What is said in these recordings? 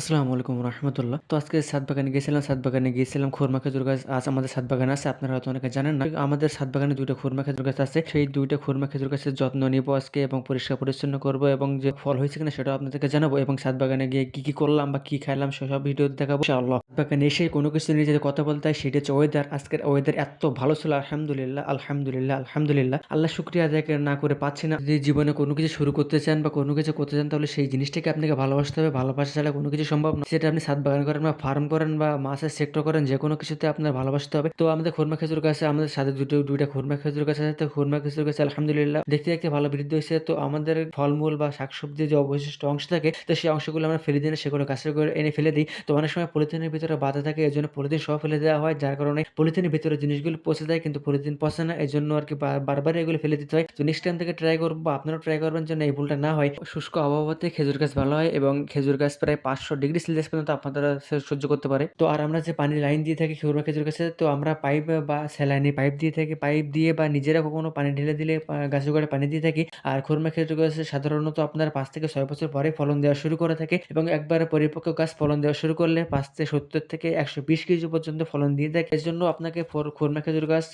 আসসালামু আলাইকুম রহমতুল্লাহ। তো আজকে সাত বাগানে গিয়েছিলাম, সাত বাগানে গিয়েছিলাম খুরমা খেজুর গাছ। আজ আমাদের সাত বাগান আছে, আপনারা হয়তো অনেকে জানেন না। আমাদের সাত বাগানে দুইটা খুরমা খেজুর গাছ আছে। সেই দুইটা খুরমা খেজুর গাছের যত্ন নিব আজকে এবং পরিষ্কার পরিচ্ছন্ন করব এবং যে ফল হয়েছে কিনা সেটাও আপনাদেরকে জানাব এবং সাত বাগানে গিয়ে কি কি করলাম বা কি খাইলাম সেসব ভিডিও দেখাবো ইনশাআল্লাহ। সাত বাগানে এসে কোনো কিছু নিয়ে যদি কথা বলতে হয়, সেটা হচ্ছে ওয়েদার আজকের ওয়েদার এত ভালো ছিল, আলহামদুলিল্লাহ আলহামদুলিল্লাহ আলহামদুলিল্লাহ। আল্লাহ শুক্রিয়া আদায় না করে পাচ্ছি না। যদি জীবনে কোনো কিছু শুরু করতে চান বা কোনো কিছু করতে চান, তাহলে সেই জিনিসটাকে আপনাকে ভালোবাসতে হবে। ভালোবাসা ছাড়া কোনো কিছু সম্ভব না সেটা আপনি ছাদ বাগান করেন বা ফার্ম করেন বা মাছের সেক্টর করেন যে কোনো কিছুতে আপনার ভালোবাসতে হবে। তো আমাদের খুরমা খেজুর গাছে, আমাদের সাথে দুটো, দুইটা খুরমা খেজুর গাছ আছে। খুরমা খেজুর গাছে আলহামদুলিল্লাহ দেখতে দেখতে ভালো বৃদ্ধি হয়েছে। তো আমাদের ফলমূল বা শাকসবজির যে অবশিষ্ট অংশ থাকে, তো সেই অংশগুলো আমরা ফেলে দিই সেগুলো গাছের করে এনে ফেলে দিই। তো অনেক সময় পলিথিনের ভিতরে বাধা থাকে এই জন্য পলিথিন সহ ফেলে দেওয়া হয়, যার কারণে পলিথিনের ভিতরে জিনিসগুলো পচে যায়, কিন্তু পলিথিন পচে না। এই জন্য আর কি বারবার এগুলো ফেলে দিতে হয়। তো নেক্সট টাইম থেকে ট্রাই করব, বা আপনারাও ট্রাই করবেন যেন এই ভুলটা না হয়। শুষ্ক আবহাওয়াতে খেজুর গাছ ভালো হয় এবং খেজুর গাছ প্রায় পাঁচশো ডিগ্রি সেলসিয়াস পর্যন্ত আপনারা সহ্য করতে পারে। তো আর আমরা যে পানির লাইন দিয়ে থাকি খেজুর খেজুর গাছে তো আমরা পাইপ বা স্যালাইনি পাইপ দিয়ে থাকি, পাইপ দিয়ে বা নিজেরা কখনো পানি ঢেলে দিলে গাছের গোড়ায় পানি দিয়ে থাকি। আর খুরমা খেজুর গাছে সাধারণত আপনার পাঁচ থেকে ছয় বছর পরে ফলন দেওয়া শুরু করে থাকে এবং একবার পরিপক্ক গাছ ফলন দেওয়া শুরু করলে পাঁচ থেকে সত্তর থেকে একশো বিশ কেজি পর্যন্ত ফলন দিয়ে থাকে। এর জন্য আপনাকে খুরমা খেজুর গাছ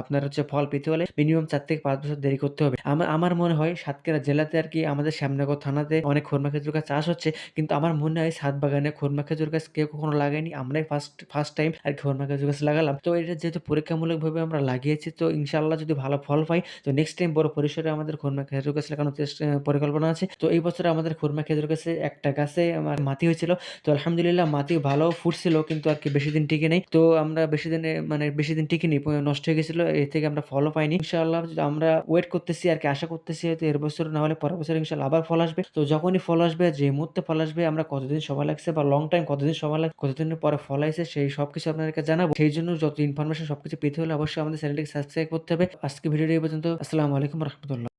আপনার হচ্ছে ফল পেতে হলে মিনিমাম চার থেকে পাঁচ বছর দেরি করতে হবে। আমার আমার মনে হয় সাতক্ষীরা জেলাতে আর কি আমাদের শ্যামনগর থানাতে অনেক খুরমা খেজুর গাছ চাষ হচ্ছে, কিন্তু আমার মনে হয় সাত বাগানে খুরমা খেজুর গাছ কেউ কখনো লাগায়নি। আমরাই ফার্স্ট ফার্স্ট টাইম আর খুরমা খেজুর গাছ লাগালাম। তো এটা যেহেতু পরীক্ষামূলকভাবে আমরা লাগিয়েছি, তো ইনশাআল্লাহ যদি ভালো ফল পাই, তো নেক্সট টাইম বড় পরিসরে আমাদের খুরমা খেজুর গাছ লাগানোর চেষ্টা, পরিকল্পনা আছে। তো এই বছর আমাদের খুরমা খেজুর গাছে একটা গাছে আমার মাটি হয়েছিল। তো আলহামদুলিল্লাহ মাটি ভালো ফুটছিল, কিন্তু আর কি বেশি দিন টিকে নেই। তো আমরা বেশি দিনে মানে বেশি দিন টিকিনি প- নষ্ট হয়ে গেছিল, এর থেকে আমরা ফলও পাইনি। ইনশাআল্লাহ আমরা ওয়েট করতেছি, আর কি আশা করতেছি হয়তো এর বছর না হলে পরের বছর ইনশাআল্লাহ আবার ফল আসবে। তো যখনই ফল আসবে, যে মুহূর্তে ফল আসবে, আমরা কতদিন সময় লাগছে বা লং টাইম কতদিন সময় লাগছে, কতদিনের পরে ফল আসে সেই সব কিছু আপনাদেরকে জানাব। সেই জন্য যত ইনফরমেশন সবকিছু পেতে হলে অবশ্যই আমাদের চ্যানেলটিকে সাবস্ক্রাইব করতে হবে। আজকে ভিডিওটি পর্যন্ত। আসসালামু আলাইকুম রহমতুল্লাহ।